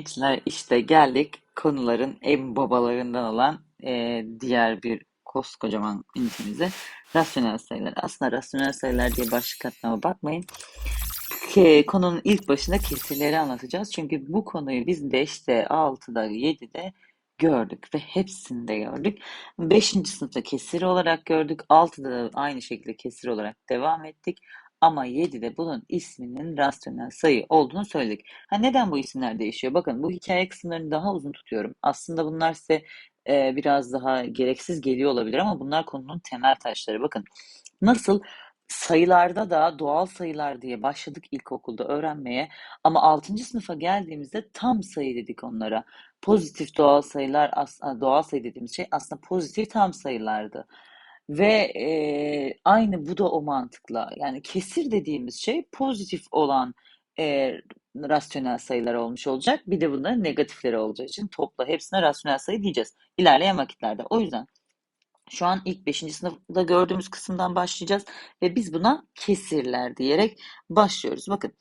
Gençler işte geldik konuların en babalarından olan e, diğer bir koskocaman ünitemize rasyonel sayılar. Aslında rasyonel sayılar diye başlık atmama bakmayın. Ke, konunun ilk başında kesirleri anlatacağız. Çünkü bu konuyu biz 5'te, 6'da, 7'de gördük ve hepsinde gördük. 5. sınıfta kesir olarak gördük. 6'da da aynı şekilde kesir olarak devam ettik. Ama 7'de bunun isminin rasyonel sayı olduğunu söyledik. Ha neden bu isimler değişiyor? Bakın bu hikaye kısımlarını daha uzun tutuyorum. Aslında bunlar size e, biraz daha gereksiz geliyor olabilir ama bunlar konunun temel taşları. Bakın nasıl sayılarda da doğal sayılar diye başladık ilkokulda öğrenmeye ama 6. sınıfa geldiğimizde tam sayı dedik onlara. Pozitif doğal sayılar, doğal sayı dediğimiz şey aslında pozitif tam sayılardı. Ve e, aynı bu da o mantıkla. Yani kesir dediğimiz şey pozitif olan e, rasyonel sayılar olmuş olacak. Bir de bunların negatifleri olacağı için topla hepsine rasyonel sayı diyeceğiz. İlerleyen vakitlerde. O yüzden şu an ilk 5. sınıfta gördüğümüz kısımdan başlayacağız ve biz buna kesirler diyerek başlıyoruz. Bakın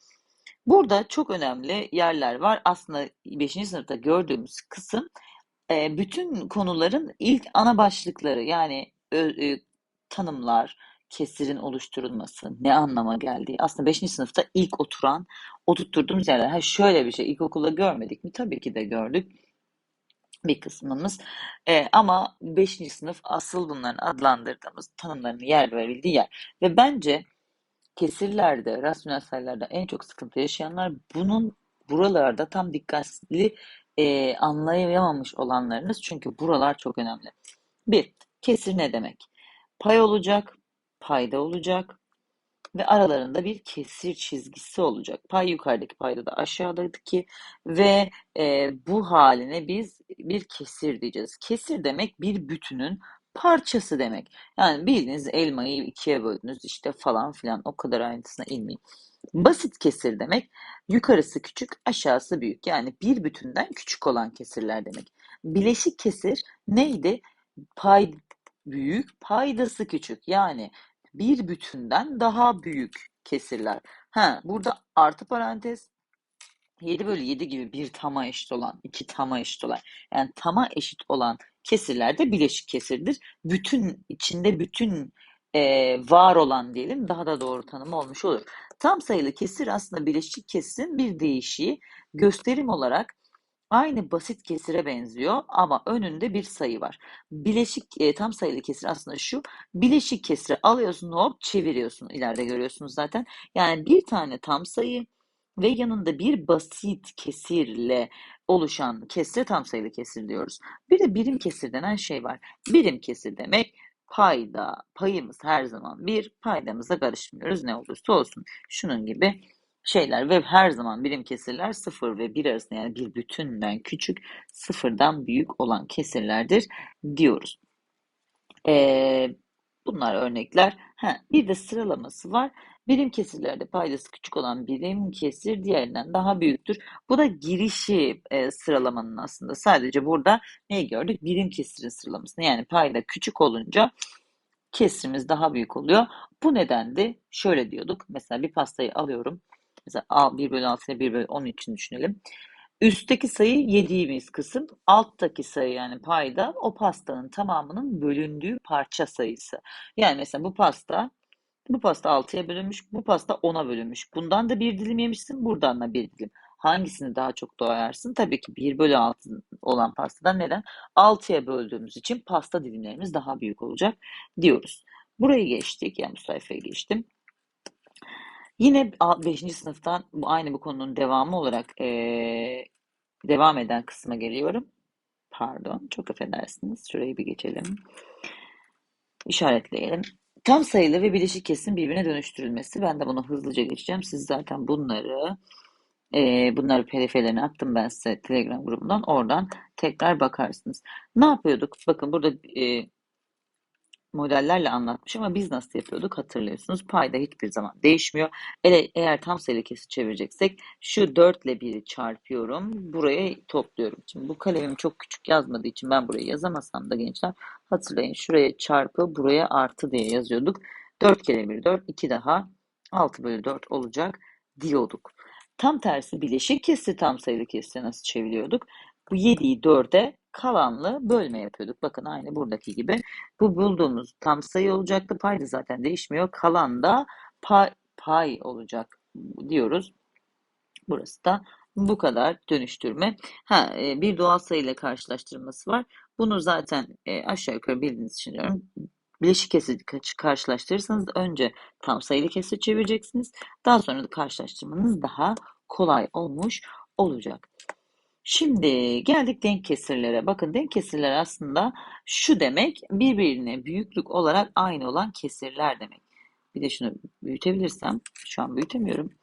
burada çok önemli yerler var. Aslında 5. sınıfta gördüğümüz kısım bütün konuların ilk ana başlıkları yani e, tanımlar, kesirin oluşturulması, ne anlama geldiği. Aslında 5. sınıfta ilk oturan, oturtturduğumuz yerler. Ha şöyle bir şey ilkokulda görmedik mi? Tabii ki de gördük bir kısmımız. E, ama 5. sınıf asıl bunların adlandırdığımız tanımlarını yer verildiği yer. Ve bence kesirlerde, rasyonel sayılarda en çok sıkıntı yaşayanlar bunun buralarda tam dikkatli e, anlayamamış olanlarınız. Çünkü buralar çok önemli. Bir, kesir ne demek? Pay olacak, payda olacak ve aralarında bir kesir çizgisi olacak. Pay yukarıdaki payda da aşağıdaki ve e, bu haline biz bir kesir diyeceğiz. Kesir demek bir bütünün parçası demek. Yani bildiğiniz elmayı ikiye böldünüz işte falan filan o kadar ayrıntısına inmeyin. Basit kesir demek yukarısı küçük aşağısı büyük yani bir bütünden küçük olan kesirler demek. Bileşik kesir neydi? Pay büyük, paydası küçük. Yani bir bütünden daha büyük kesirler. Ha, burada artı parantez 7 bölü 7 gibi bir tama eşit olan, iki tama eşit olan, yani tama eşit olan kesirler de bileşik kesirdir. Bütün içinde bütün e, var olan diyelim daha da doğru tanım olmuş olur. Tam sayılı kesir aslında bileşik kesirin bir değişiği gösterim olarak Aynı basit kesire benziyor ama önünde bir sayı var. Bileşik e, tam sayılı kesir aslında şu. Bileşik kesiri alıyorsun hop çeviriyorsun. İleride görüyorsunuz zaten. Yani bir tane tam sayı ve yanında bir basit kesirle oluşan kesire tam sayılı kesir diyoruz. Bir de birim kesir denen şey var. Birim kesir demek payda, payımız her zaman bir, paydamıza karışmıyoruz ne olursa olsun. Şunun gibi şeyler ve her zaman birim kesirler 0 ve 1 arasında yani bir bütünden küçük sıfırdan büyük olan kesirlerdir diyoruz. Ee, bunlar örnekler. Ha, bir de sıralaması var. Birim kesirlerde paydası küçük olan birim kesir diğerinden daha büyüktür. Bu da girişi e, sıralamanın aslında. Sadece burada neyi gördük? Birim kesirin sıralamasını. Yani payda küçük olunca kesrimiz daha büyük oluyor. Bu nedendi şöyle diyorduk. Mesela bir pastayı alıyorum. Mesela 1 bölü 6 ile 1 bölü 10 için düşünelim. Üstteki sayı yediğimiz kısım, alttaki sayı yani payda o pastanın tamamının bölündüğü parça sayısı. Yani mesela bu pasta bu pasta 6'ya bölünmüş, bu pasta 10'a bölünmüş. Bundan da bir dilim yemişsin, buradan da bir dilim. Hangisini daha çok doyarsın? Tabii ki 1 bölü 6 olan pastadan neden? 6'ya böldüğümüz için pasta dilimlerimiz daha büyük olacak diyoruz. Burayı geçtik, yani bu sayfaya geçtim. Yine 5. sınıftan aynı bu konunun devamı olarak ee, devam eden kısma geliyorum. Pardon, çok affedersiniz. Şurayı bir geçelim. İşaretleyelim. Tam sayılı ve bileşik kesim birbirine dönüştürülmesi. Ben de bunu hızlıca geçeceğim. Siz zaten bunları e, bunları pdf'lerini attım ben size Telegram grubundan. Oradan tekrar bakarsınız. Ne yapıyorduk? Bakın burada e, modellerle anlatmış ama biz nasıl yapıyorduk hatırlıyorsunuz. Payda hiçbir zaman değişmiyor. Eğer, eğer tam sayılı kesir çevireceksek şu 4 ile 1'i çarpıyorum. Buraya topluyorum. Şimdi bu kalemim çok küçük yazmadığı için ben buraya yazamasam da gençler hatırlayın. Şuraya çarpı buraya artı diye yazıyorduk. 4 kere 1 4 2 daha 6 bölü 4 olacak diyorduk. Tam tersi bileşik kesir tam sayılı kesire nasıl çeviriyorduk? Bu 7'yi 4'e kalanlı bölme yapıyorduk. Bakın aynı buradaki gibi. Bu bulduğumuz tam sayı olacaktı. Payda zaten değişmiyor. Kalan da pay, pay olacak diyoruz. Burası da bu kadar dönüştürme. Ha, e, bir doğal sayı ile karşılaştırması var. Bunu zaten e, aşağı yukarı bildiğiniz için diyorum. Bileşik kesir karşılaştırırsanız önce tam sayılı kesir çevireceksiniz. Daha sonra da karşılaştırmanız daha kolay olmuş olacak. Şimdi geldik denk kesirlere. Bakın denk kesirler aslında şu demek birbirine büyüklük olarak aynı olan kesirler demek. Bir de şunu büyütebilirsem, şu an büyütemiyorum.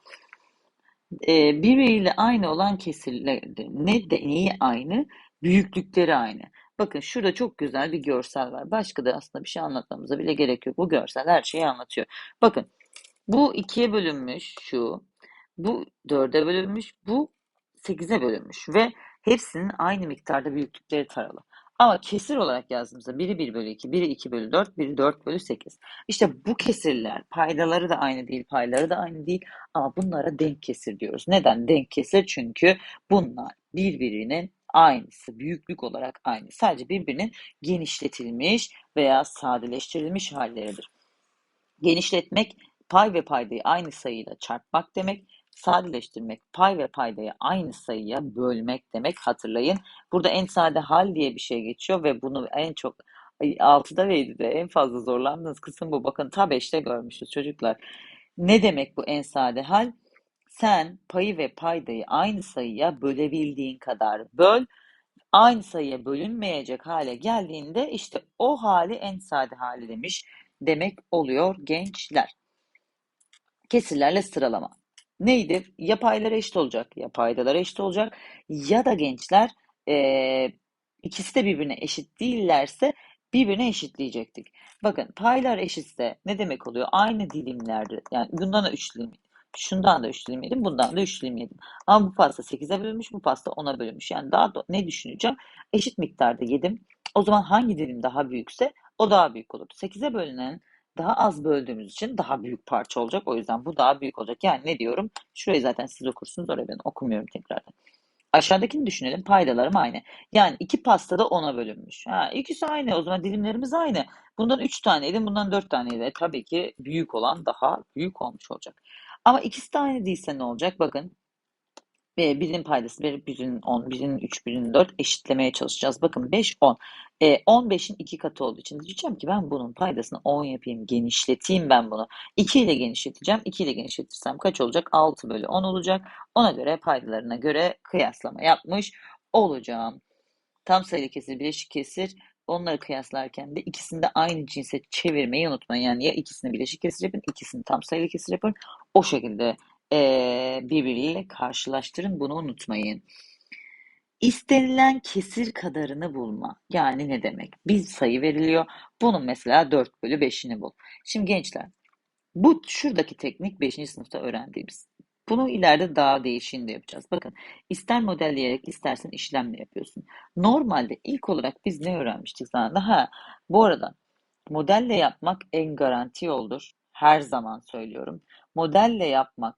Ee, birbiriyle aynı olan kesirler ne de neyi aynı? Büyüklükleri aynı. Bakın şurada çok güzel bir görsel var. Başka da aslında bir şey anlatmamıza bile gerek yok. Bu görsel her şeyi anlatıyor. Bakın bu ikiye bölünmüş şu. Bu dörde bölünmüş. Bu sekize bölünmüş. Ve hepsinin aynı miktarda büyüklükleri taralı. Ama kesir olarak yazdığımızda biri 1 bölü 2, biri 2 bölü 4, biri 4 bölü 8. İşte bu kesirler paydaları da aynı değil, payları da aynı değil ama bunlara denk kesir diyoruz. Neden denk kesir? Çünkü bunlar birbirinin aynısı, büyüklük olarak aynı. Sadece birbirinin genişletilmiş veya sadeleştirilmiş halleridir. Genişletmek pay ve paydayı aynı sayıyla çarpmak demek. Sadeleştirmek pay ve paydayı aynı sayıya bölmek demek. Hatırlayın. Burada en sade hal diye bir şey geçiyor ve bunu en çok 6'da ve 7'de en fazla zorlandığınız kısım bu. Bakın ta 5'te görmüşüz çocuklar. Ne demek bu en sade hal? Sen payı ve paydayı aynı sayıya bölebildiğin kadar böl. Aynı sayıya bölünmeyecek hale geldiğinde işte o hali en sade hali demiş demek oluyor gençler. Kesirlerle sıralama. Neydi? Ya paylara eşit olacak, ya paydalara eşit olacak ya da gençler e, ikisi de birbirine eşit değillerse birbirine eşitleyecektik. Bakın paylar eşitse ne demek oluyor? Aynı dilimlerde yani bundan da 3 dilim Şundan da 3 dilim yedim, bundan da 3 dilim yedim. Ama bu pasta 8'e bölünmüş, bu pasta 10'a bölünmüş. Yani daha da, ne düşüneceğim? Eşit miktarda yedim. O zaman hangi dilim daha büyükse o daha büyük olur. 8'e bölünen daha az böldüğümüz için daha büyük parça olacak. O yüzden bu daha büyük olacak. Yani ne diyorum? Şurayı zaten siz okursunuz. Oraya ben okumuyorum tekrardan. Aşağıdakini düşünelim. Paydalarım aynı. Yani iki pasta da 10'a bölünmüş. Ha, ikisi aynı. O zaman dilimlerimiz aynı. Bundan 3 taneydi, bundan 4 taneydi. E, tabii ki büyük olan daha büyük olmuş olacak. Ama ikisi de aynı değilse ne olacak? Bakın birinin paydası verip birinin 10, birinin 3, birinin 4 eşitlemeye çalışacağız. Bakın 5, 10. E, 15'in 2 katı olduğu için diyeceğim ki ben bunun paydasını 10 yapayım, genişleteyim ben bunu. 2 ile genişleteceğim. 2 ile genişletirsem kaç olacak? 6 bölü 10 olacak. Ona göre paydalarına göre kıyaslama yapmış olacağım. Tam sayılı kesir, bileşik kesir onları kıyaslarken de ikisini de aynı cinse çevirmeyi unutmayın. Yani ya ikisini bileşik kesir yapın, ikisini tam sayılı kesir yapın. O şekilde e, birbiriyle karşılaştırın. Bunu unutmayın. İstenilen kesir kadarını bulma. Yani ne demek? Bir sayı veriliyor. Bunun mesela 4 bölü 5'ini bul. Şimdi gençler bu şuradaki teknik 5. sınıfta öğrendiğimiz. Bunu ileride daha değişini de yapacağız. Bakın ister modelleyerek istersen işlemle yapıyorsun. Normalde ilk olarak biz ne öğrenmiştik zaten? Ha, bu arada modelle yapmak en garanti yoldur. Her zaman söylüyorum. Modelle yapmak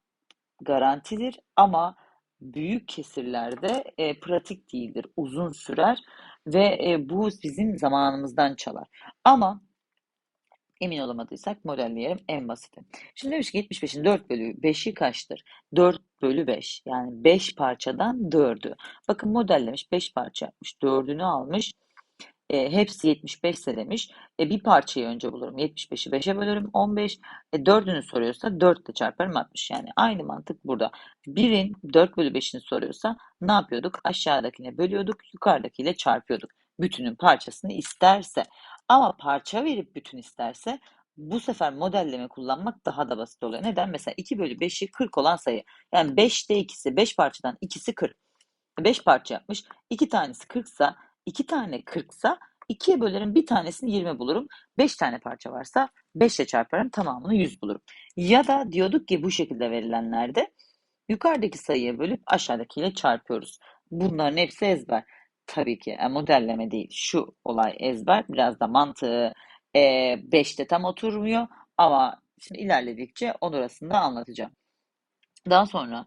garantidir ama büyük kesirlerde e, pratik değildir. Uzun sürer ve e, bu bizim zamanımızdan çalar. Ama emin olamadıysak modelleyelim en basiti. Şimdi demiş ki 75'in 4 bölü 5'i kaçtır? 4 bölü 5 yani 5 parçadan 4'ü. Bakın modellemiş 5 parça yapmış 4'ünü almış e, hepsi 75 ise demiş. E, bir parçayı önce bulurum. 75'i 5'e bölürüm 15. E, 4'ünü soruyorsa 4 ile çarparım 60. Yani aynı mantık burada. 1'in 4 bölü 5'ini soruyorsa ne yapıyorduk? Aşağıdakine bölüyorduk. Yukarıdakiyle çarpıyorduk. Bütünün parçasını isterse. Ama parça verip bütün isterse bu sefer modelleme kullanmak daha da basit oluyor. Neden? Mesela 2 bölü 5'i 40 olan sayı. Yani 5'te ikisi 5 parçadan ikisi 40. 5 parça yapmış. 2 tanesi 40 ise 2 tane 40 sa 2'ye bölerim bir tanesini 20 bulurum. 5 tane parça varsa 5 ile çarparım tamamını 100 bulurum. Ya da diyorduk ki bu şekilde verilenlerde yukarıdaki sayıya bölüp aşağıdakiyle çarpıyoruz. Bunların hepsi ezber. Tabii ki yani modelleme değil. Şu olay ezber. Biraz da mantığı 5'te e, tam oturmuyor ama şimdi ilerledikçe onu arasında anlatacağım. Daha sonra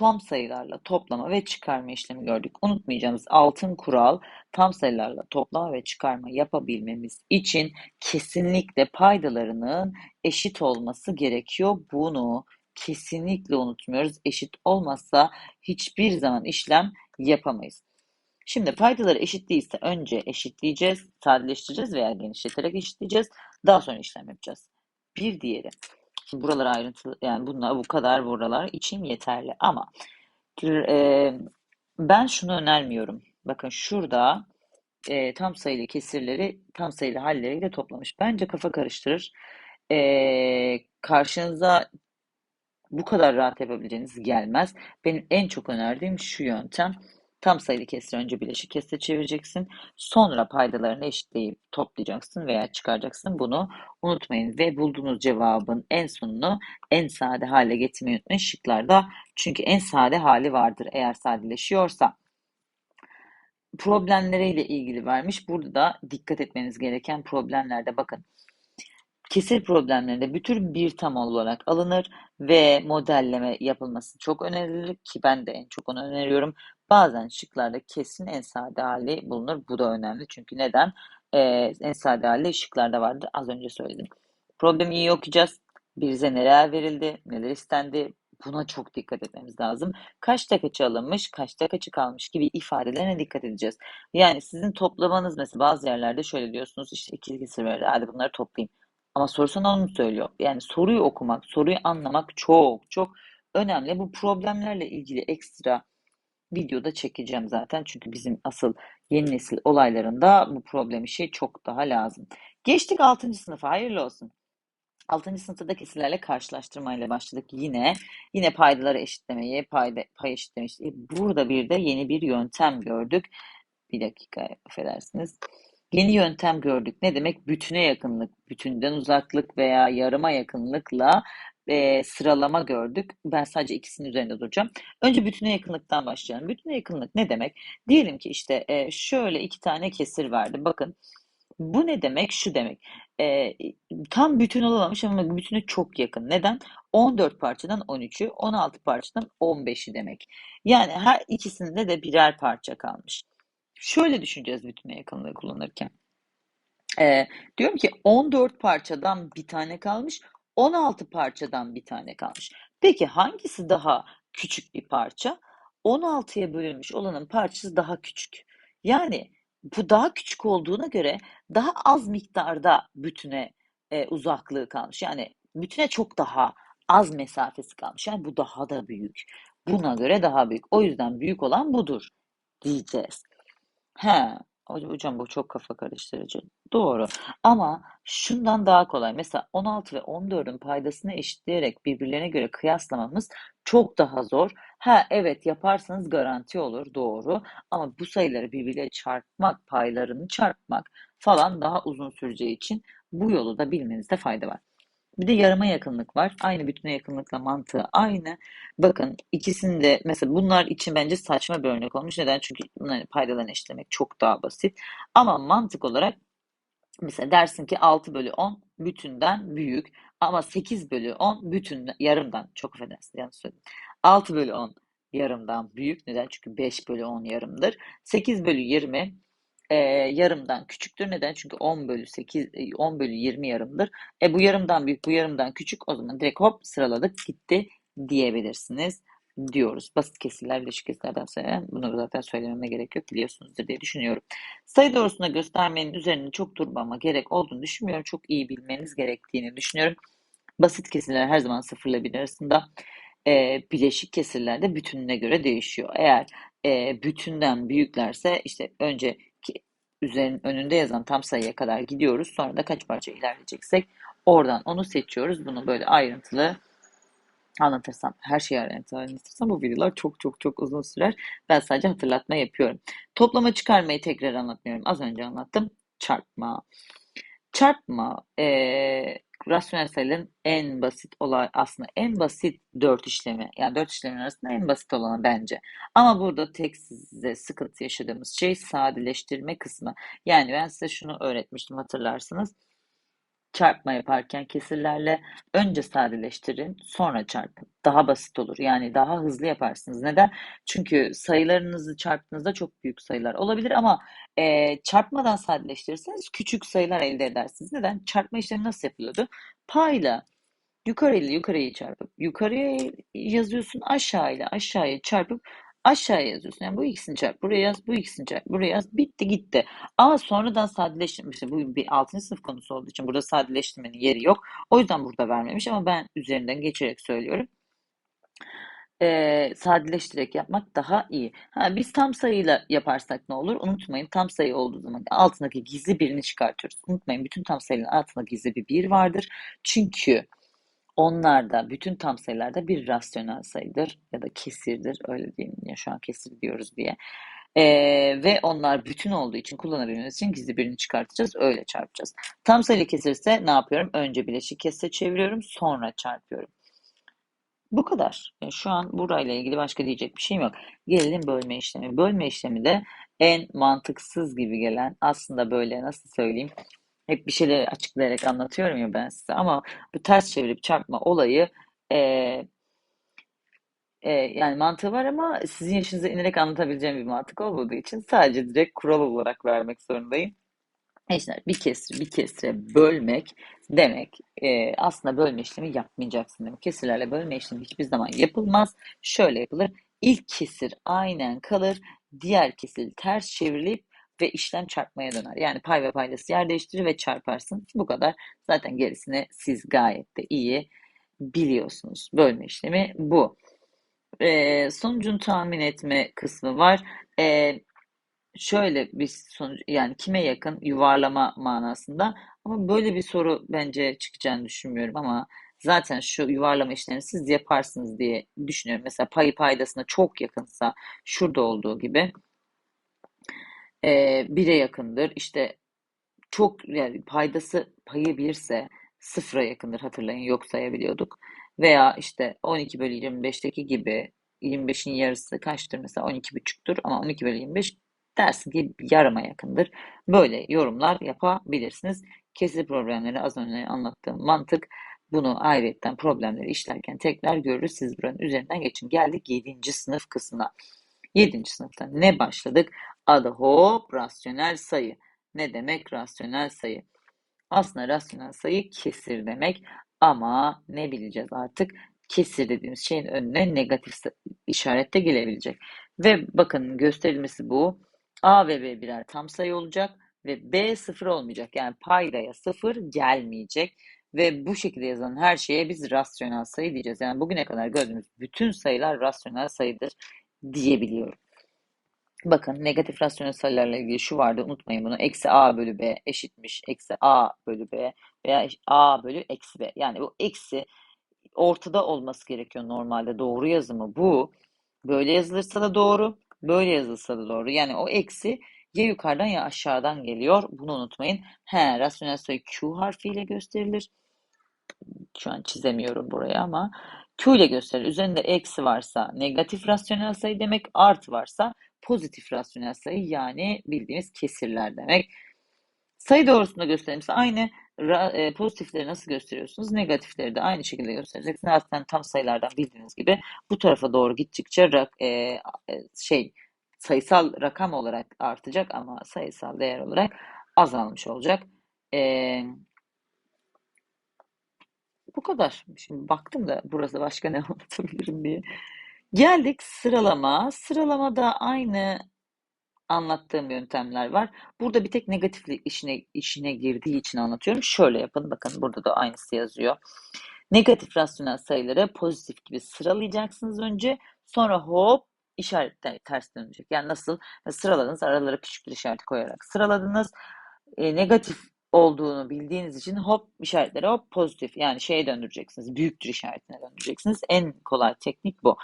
tam sayılarla toplama ve çıkarma işlemi gördük. Unutmayacağımız altın kural tam sayılarla toplama ve çıkarma yapabilmemiz için kesinlikle paydalarının eşit olması gerekiyor. Bunu kesinlikle unutmuyoruz. Eşit olmazsa hiçbir zaman işlem yapamayız. Şimdi paydaları eşit değilse önce eşitleyeceğiz, sadeleştireceğiz veya genişleterek eşitleyeceğiz. Daha sonra işlem yapacağız. Bir diğeri. Buralar ayrıntılı yani bunlar bu kadar buralar için yeterli ama e, ben şunu önermiyorum. Bakın şurada e, tam sayılı kesirleri tam sayılı halleriyle toplamış. Bence kafa karıştırır. E, karşınıza bu kadar rahat yapabileceğiniz gelmez. Benim en çok önerdiğim şu yöntem. Tam sayılı kesir önce bileşik kesire çevireceksin. Sonra paydalarını eşitleyip toplayacaksın veya çıkaracaksın. Bunu unutmayın ve bulduğunuz cevabın en sonunu en sade hale getirmeyi unutmayın şıklarda. Çünkü en sade hali vardır eğer sadeleşiyorsa. Problemleriyle ilgili vermiş. Burada da dikkat etmeniz gereken problemlerde bakın. Kesir problemlerinde bütün bir tam olarak alınır ve modelleme yapılması çok önerilir ki ben de en çok onu öneriyorum. Bazen şıklarda kesin en sade hali bulunur. Bu da önemli çünkü neden? Ee, en sade hali şıklarda vardı. Az önce söyledim. Problemi iyi okuyacağız. Bize neler verildi, neler istendi, Buna çok dikkat etmemiz lazım. Kaçta kaçı alınmış, kaçta kaçı kalmış gibi ifadelerine dikkat edeceğiz. Yani sizin toplamanız mesela bazı yerlerde şöyle diyorsunuz işte iki kesir var hadi bunları toplayayım. Ama sorusuna onu söylüyor. Yani soruyu okumak, soruyu anlamak çok çok önemli. Bu problemlerle ilgili ekstra videoda çekeceğim zaten. Çünkü bizim asıl yeni nesil olaylarında bu problem işi çok daha lazım. Geçtik 6. sınıfa. Hayırlı olsun. 6. sınıfta da kesirlerle karşılaştırmayla başladık yine. Yine paydaları eşitlemeyi, payda, pay eşitlemeyi. Burada bir de yeni bir yöntem gördük. Bir dakika affedersiniz. Yeni yöntem gördük. Ne demek? Bütüne yakınlık, bütünden uzaklık veya yarıma yakınlıkla e, sıralama gördük. Ben sadece ikisinin üzerinde duracağım. Önce bütüne yakınlıktan başlayalım. Bütüne yakınlık ne demek? Diyelim ki işte e, şöyle iki tane kesir verdi. Bakın bu ne demek? Şu demek. E, tam bütün olamamış ama bütüne çok yakın. Neden? 14 parçadan 13'ü, 16 parçadan 15'i demek. Yani her ikisinde de birer parça kalmış. Şöyle düşüneceğiz bütüne yakınlığı kullanırken. Ee, diyorum ki 14 parçadan bir tane kalmış, 16 parçadan bir tane kalmış. Peki hangisi daha küçük bir parça? 16'ya bölünmüş olanın parçası daha küçük. Yani bu daha küçük olduğuna göre daha az miktarda bütüne e, uzaklığı kalmış. Yani bütüne çok daha az mesafesi kalmış. Yani bu daha da büyük. Buna göre daha büyük. O yüzden büyük olan budur diyeceğiz. He, hocam bu çok kafa karıştırıcı. Doğru. Ama şundan daha kolay. Mesela 16 ve 14'ün paydasını eşitleyerek birbirlerine göre kıyaslamamız çok daha zor. Ha evet yaparsanız garanti olur. Doğru. Ama bu sayıları birbirleriyle çarpmak, paylarını çarpmak falan daha uzun süreceği için bu yolu da bilmenizde fayda var. Bir de yarıma yakınlık var. Aynı bütüne yakınlıkla mantığı aynı. Bakın ikisinde mesela bunlar için bence saçma bir örnek olmuş. Neden? Çünkü bunların paydalarını eşitlemek çok daha basit. Ama mantık olarak mesela dersin ki 6 bölü 10 bütünden büyük. Ama 8 bölü 10 bütün yarımdan çok affedersin yanlış söyledim. 6 bölü 10 yarımdan büyük. Neden? Çünkü 5 bölü 10 yarımdır. 8 bölü 20 e, yarımdan küçüktür. Neden? Çünkü 10 bölü 8, 10 bölü 20 yarımdır. E bu yarımdan büyük, bu yarımdan küçük. O zaman direkt hop sıraladık gitti diyebilirsiniz diyoruz. Basit kesirler, bileşik kesirlerden sonra bunu zaten söylememe gerek yok biliyorsunuzdur diye düşünüyorum. Sayı doğrusuna göstermenin üzerine çok durmama gerek olduğunu düşünmüyorum. Çok iyi bilmeniz gerektiğini düşünüyorum. Basit kesirler her zaman sıfırla bir arasında. E, bileşik kesirler de bütününe göre değişiyor. Eğer e, bütünden büyüklerse işte önce üzerin önünde yazan tam sayıya kadar gidiyoruz. Sonra da kaç parça ilerleyeceksek oradan onu seçiyoruz. Bunu böyle ayrıntılı anlatırsam, her şeyi ayrıntılı anlatırsam bu videolar çok çok çok uzun sürer. Ben sadece hatırlatma yapıyorum. Toplama çıkarmayı tekrar anlatmıyorum. Az önce anlattım. Çarpma. Çarpma e, rasyonel sayıların en basit olay aslında en basit dört işlemi yani dört işlemin arasında en basit olanı bence. Ama burada tek size sıkıntı yaşadığımız şey sadeleştirme kısmı. Yani ben size şunu öğretmiştim hatırlarsınız. Çarpma yaparken kesirlerle önce sadeleştirin, sonra çarpın. Daha basit olur. Yani daha hızlı yaparsınız. Neden? Çünkü sayılarınızı çarptığınızda çok büyük sayılar olabilir ama e, çarpmadan sadeleştirirseniz küçük sayılar elde edersiniz. Neden? Çarpma işlemi nasıl yapılıyordu? Payla yukarı ile yukarıyı çarpıp yukarıya yazıyorsun aşağıyla aşağıya çarpıp aşağıya yazıyorsun. Yani bu ikisini çarp, buraya yaz, bu ikisini çarp, buraya yaz. Bitti gitti. Ama sonradan sadeleştirmiş. Bu bir 6. sınıf konusu olduğu için burada sadeleştirmenin yeri yok. O yüzden burada vermemiş ama ben üzerinden geçerek söylüyorum. Ee, sadeleştirerek yapmak daha iyi. Ha, biz tam sayıyla yaparsak ne olur? Unutmayın tam sayı olduğu zaman altındaki gizli birini çıkartıyoruz. Unutmayın bütün tam sayıların altında gizli bir bir vardır. Çünkü onlar da bütün tam sayılarda bir rasyonel sayıdır ya da kesirdir. Öyle diyeyim ya şu an kesir diyoruz diye. Ee, ve onlar bütün olduğu için kullanabilmemiz için gizli birini çıkartacağız. Öyle çarpacağız. Tam sayılı kesirse ne yapıyorum? Önce bileşik kesre çeviriyorum. Sonra çarpıyorum. Bu kadar. Yani şu an burayla ilgili başka diyecek bir şeyim yok. Gelelim bölme işlemi. Bölme işlemi de en mantıksız gibi gelen aslında böyle nasıl söyleyeyim hep bir şeyleri açıklayarak anlatıyorum ya ben size ama bu ters çevirip çarpma olayı e, e, yani mantığı var ama sizin yaşınıza inerek anlatabileceğim bir mantık olmadığı için sadece direkt kural olarak vermek zorundayım. Eşler bir kesri bir kesre bölmek demek e, aslında bölme işlemi yapmayacaksın demek. Kesirlerle bölme işlemi hiçbir zaman yapılmaz. Şöyle yapılır. İlk kesir aynen kalır. Diğer kesir ters çevrilip ve işlem çarpmaya döner. Yani pay ve paydası yer değiştirir ve çarparsın. Bu kadar. Zaten gerisini siz gayet de iyi biliyorsunuz. Bölme işlemi bu. Ee, sonucunu tahmin etme kısmı var. Ee, şöyle bir sonuç yani kime yakın yuvarlama manasında ama böyle bir soru bence çıkacağını düşünmüyorum ama zaten şu yuvarlama işlemini siz yaparsınız diye düşünüyorum. Mesela payı paydasına çok yakınsa şurada olduğu gibi e, bire yakındır. İşte çok yani paydası payı birse sıfıra yakındır hatırlayın yok sayabiliyorduk. Veya işte 12 bölü 25'teki gibi 25'in yarısı kaçtır mesela 12 buçuktur ama 12 bölü 25 dersin ki yarıma yakındır. Böyle yorumlar yapabilirsiniz. Kesir problemleri az önce anlattığım mantık bunu ayrıyetten problemleri işlerken tekrar görürüz. Siz buranın üzerinden geçin. Geldik 7. sınıf kısmına. 7. sınıfta ne başladık? Adı hop rasyonel sayı. Ne demek rasyonel sayı? Aslında rasyonel sayı kesir demek ama ne bileceğiz artık? Kesir dediğimiz şeyin önüne negatif işarette gelebilecek. Ve bakın gösterilmesi bu. A ve B birer tam sayı olacak ve B sıfır olmayacak. Yani paydaya sıfır gelmeyecek. Ve bu şekilde yazılan her şeye biz rasyonel sayı diyeceğiz. Yani bugüne kadar gördüğümüz bütün sayılar rasyonel sayıdır diyebiliyorum. Bakın negatif rasyonel sayılarla ilgili şu vardı unutmayın bunu. Eksi a bölü b eşitmiş. Eksi a bölü b veya a bölü eksi b. Yani bu eksi ortada olması gerekiyor normalde. Doğru yazımı bu. Böyle yazılırsa da doğru. Böyle yazılsa da doğru. Yani o eksi ya yukarıdan ya aşağıdan geliyor. Bunu unutmayın. He, rasyonel sayı Q harfiyle gösterilir. Şu an çizemiyorum buraya ama Q ile gösterilir. Üzerinde eksi varsa negatif rasyonel sayı demek. Artı varsa pozitif rasyonel sayı yani bildiğimiz kesirler demek. Sayı doğrusunda gösterilmişse aynı e, pozitifleri nasıl gösteriyorsunuz? Negatifleri de aynı şekilde göstereceksiniz. Zaten tam sayılardan bildiğiniz gibi bu tarafa doğru gittikçe rak, e, e, şey sayısal rakam olarak artacak ama sayısal değer olarak azalmış olacak. E, bu kadar. Şimdi baktım da burası başka ne anlatabilirim diye. Geldik sıralama. Sıralamada aynı anlattığım yöntemler var. Burada bir tek negatiflik işine, işine girdiği için anlatıyorum. Şöyle yapın. Bakın burada da aynısı yazıyor. Negatif rasyonel sayıları pozitif gibi sıralayacaksınız önce. Sonra hop işaret ters dönecek. Yani nasıl sıraladınız aralara küçük bir işaret koyarak sıraladınız. E, negatif olduğunu bildiğiniz için hop işaretleri hop pozitif yani şeye döndüreceksiniz. Büyüktür işaretine döndüreceksiniz. En kolay teknik bu.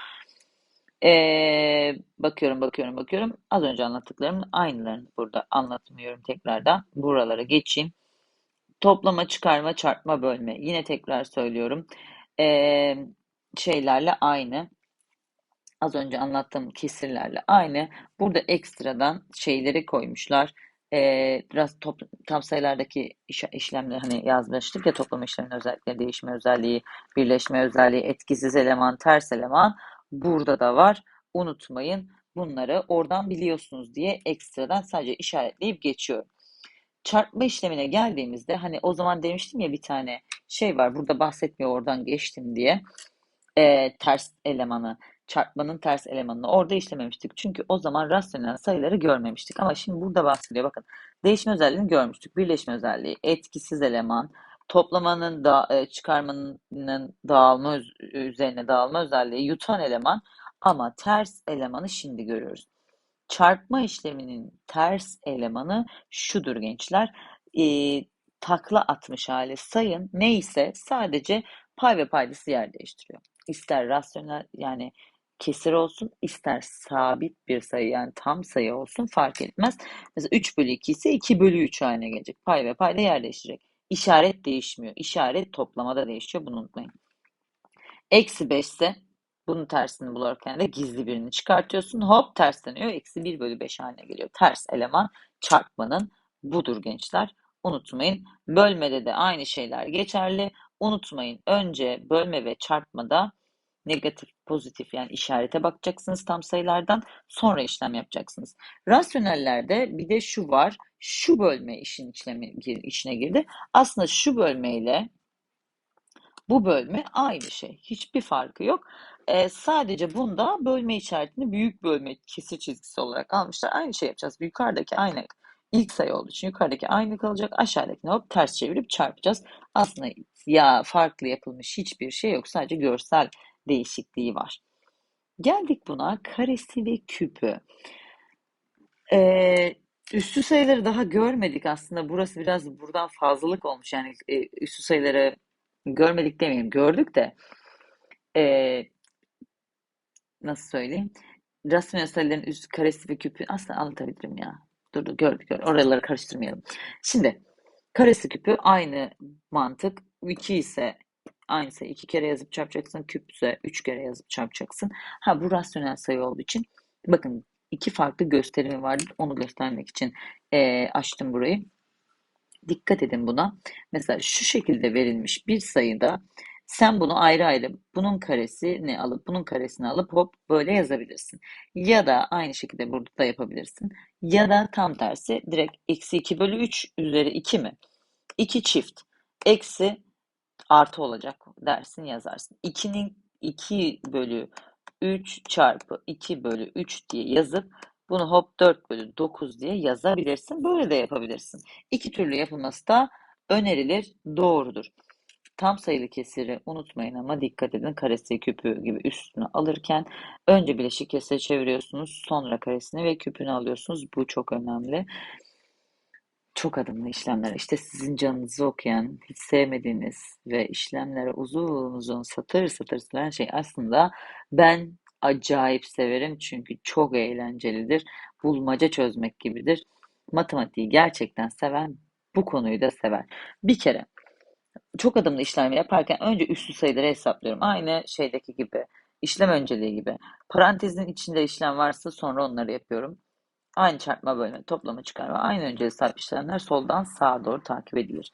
Ee, bakıyorum, bakıyorum, bakıyorum. Az önce anlattıklarımın aynılarını burada anlatmıyorum tekrardan. Buralara geçeyim. Toplama, çıkarma, çarpma, bölme. Yine tekrar söylüyorum. Ee, şeylerle aynı. Az önce anlattığım kesirlerle aynı. Burada ekstradan şeyleri koymuşlar. Ee, biraz top, tam sayılardaki iş, işlemleri hani yazmıştık ya toplama işleminin özellikleri, değişme özelliği, birleşme özelliği, etkisiz eleman, ters eleman burada da var. Unutmayın bunları oradan biliyorsunuz diye ekstradan sadece işaretleyip geçiyorum. Çarpma işlemine geldiğimizde hani o zaman demiştim ya bir tane şey var burada bahsetmiyor oradan geçtim diye e, ters elemanı, çarpmanın ters elemanını orada işlememiştik. Çünkü o zaman rasyonel sayıları görmemiştik. Ama şimdi burada bahsediyor. Bakın değişme özelliğini görmüştük. Birleşme özelliği, etkisiz eleman, toplamanın da e, çıkarmanın dağılma üzerine dağılma özelliği, yutan eleman ama ters elemanı şimdi görüyoruz. Çarpma işleminin ters elemanı şudur gençler. E, takla atmış hali sayın neyse sadece pay ve paydası yer değiştiriyor. İster rasyonel yani kesir olsun ister sabit bir sayı yani tam sayı olsun fark etmez. Mesela 3 bölü 2 ise 2 bölü 3 haline gelecek. Pay ve payda yer değiştirecek. İşaret değişmiyor. İşaret toplamada değişiyor. Bunu unutmayın. Eksi 5 ise bunun tersini bulurken de gizli birini çıkartıyorsun. Hop tersleniyor. Eksi 1 bölü 5 haline geliyor. Ters eleman çarpmanın budur gençler. Unutmayın. Bölmede de aynı şeyler geçerli. Unutmayın. Önce bölme ve çarpmada negatif, pozitif yani işarete bakacaksınız tam sayılardan. Sonra işlem yapacaksınız. Rasyonellerde bir de şu var. Şu bölme işin içine, içine girdi. Aslında şu bölmeyle bu bölme aynı şey. Hiçbir farkı yok. Ee, sadece bunda bölme işaretini büyük bölme kesir çizgisi olarak almışlar. Aynı şey yapacağız. Yukarıdaki aynı ilk sayı olduğu için yukarıdaki aynı kalacak. Aşağıdakini hop ters çevirip çarpacağız. Aslında ya farklı yapılmış hiçbir şey yok. Sadece görsel değişikliği var. Geldik buna karesi ve küpü. Ee, üstü sayıları daha görmedik aslında. Burası biraz buradan fazlalık olmuş. Yani e, üstü sayıları görmedik demeyeyim. Gördük de e, nasıl söyleyeyim? Rasyonel sayıların üstü karesi ve küpü aslında anlatabilirim ya. Dur dur gördük gör. Oraları karıştırmayalım. Şimdi karesi küpü aynı mantık. 2 ise aynısı 2 kere yazıp çarpacaksın. Küp ise 3 kere yazıp çarpacaksın. Ha bu rasyonel sayı olduğu için bakın iki farklı gösterimi vardır. Onu göstermek için e, açtım burayı. Dikkat edin buna. Mesela şu şekilde verilmiş bir sayıda sen bunu ayrı ayrı bunun karesini alıp bunun karesini alıp hop böyle yazabilirsin. Ya da aynı şekilde burada da yapabilirsin. Ya da tam tersi direkt eksi 2 bölü 3 üzeri 2 mi? 2 çift. Eksi artı olacak dersin yazarsın. 2'nin 2 bölü 3 çarpı 2 bölü 3 diye yazıp bunu hop 4 bölü 9 diye yazabilirsin. Böyle de yapabilirsin. İki türlü yapılması da önerilir, doğrudur. Tam sayılı kesiri unutmayın ama dikkat edin karesi küpü gibi üstüne alırken önce bileşik kesiri çeviriyorsunuz sonra karesini ve küpünü alıyorsunuz. Bu çok önemli. Çok adımlı işlemler. İşte sizin canınızı okuyan, hiç sevmediğiniz ve işlemlere uzun uzun satır satır süren şey aslında ben acayip severim çünkü çok eğlencelidir. Bulmaca çözmek gibidir. Matematiği gerçekten seven bu konuyu da sever. Bir kere çok adımlı işlem yaparken önce üslü sayıları hesaplıyorum. Aynı şeydeki gibi. işlem önceliği gibi. Parantezin içinde işlem varsa sonra onları yapıyorum. Aynı çarpma bölme, toplama çıkarma, aynı önce hesap işlemler soldan sağa doğru takip edilir.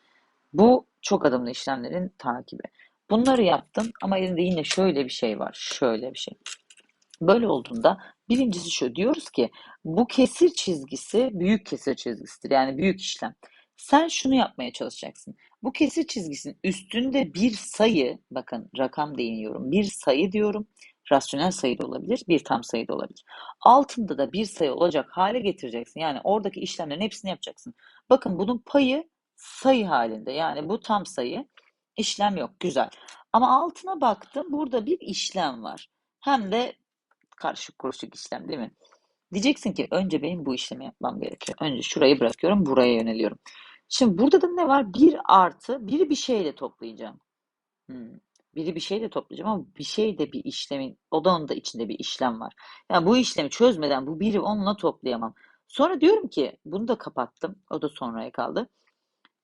Bu çok adımlı işlemlerin takibi. Bunları yaptım ama elimde yine şöyle bir şey var. Şöyle bir şey. Böyle olduğunda birincisi şu diyoruz ki bu kesir çizgisi büyük kesir çizgisidir. Yani büyük işlem. Sen şunu yapmaya çalışacaksın. Bu kesir çizgisinin üstünde bir sayı, bakın rakam değiniyorum, bir sayı diyorum. Rasyonel sayı da olabilir, bir tam sayı da olabilir. Altında da bir sayı olacak hale getireceksin. Yani oradaki işlemlerin hepsini yapacaksın. Bakın bunun payı sayı halinde. Yani bu tam sayı. işlem yok. Güzel. Ama altına baktım. Burada bir işlem var. Hem de karışık kuruşuk işlem değil mi? Diyeceksin ki önce benim bu işlemi yapmam gerekiyor. Önce şurayı bırakıyorum, buraya yöneliyorum. Şimdi burada da ne var? Bir artı, biri bir şeyle toplayacağım. Hmm. Biri bir şeyle toplayacağım ama bir şey de bir işlemin, o da da içinde bir işlem var. Yani bu işlemi çözmeden bu biri onunla toplayamam. Sonra diyorum ki bunu da kapattım. O da sonraya kaldı.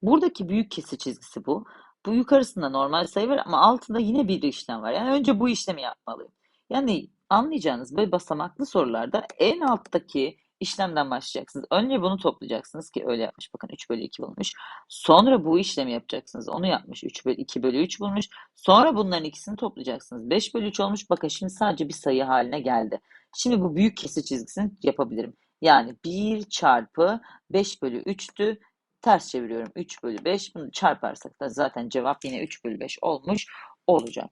Buradaki büyük kesir çizgisi bu. Bu yukarısında normal sayı var ama altında yine bir işlem var. Yani önce bu işlemi yapmalıyım. Yani anlayacağınız böyle basamaklı sorularda en alttaki işlemden başlayacaksınız. Önce bunu toplayacaksınız ki öyle yapmış. Bakın 3 bölü 2 bulmuş. Sonra bu işlemi yapacaksınız. Onu yapmış. 3 bölü 2 bölü 3 bulmuş. Sonra bunların ikisini toplayacaksınız. 5 bölü 3 olmuş. Bakın şimdi sadece bir sayı haline geldi. Şimdi bu büyük kesir çizgisini yapabilirim. Yani 1 çarpı 5 bölü 3'tü. Ters çeviriyorum. 3 bölü 5. Bunu çarparsak da zaten cevap yine 3 bölü 5 olmuş olacak.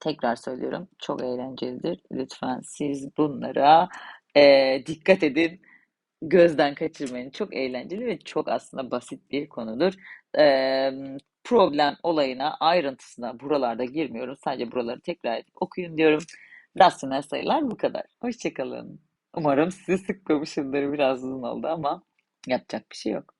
Tekrar söylüyorum. Çok eğlencelidir. Lütfen siz bunlara eee, dikkat edin. Gözden kaçırmayın. Çok eğlenceli ve çok aslında basit bir konudur. Eee, problem olayına, ayrıntısına buralarda girmiyorum. Sadece buraları tekrar edip okuyun diyorum. Rasyonel sayılar bu kadar. Hoşçakalın. Umarım sizi sıkmamışımdır. Biraz uzun oldu ama yapacak bir şey yok.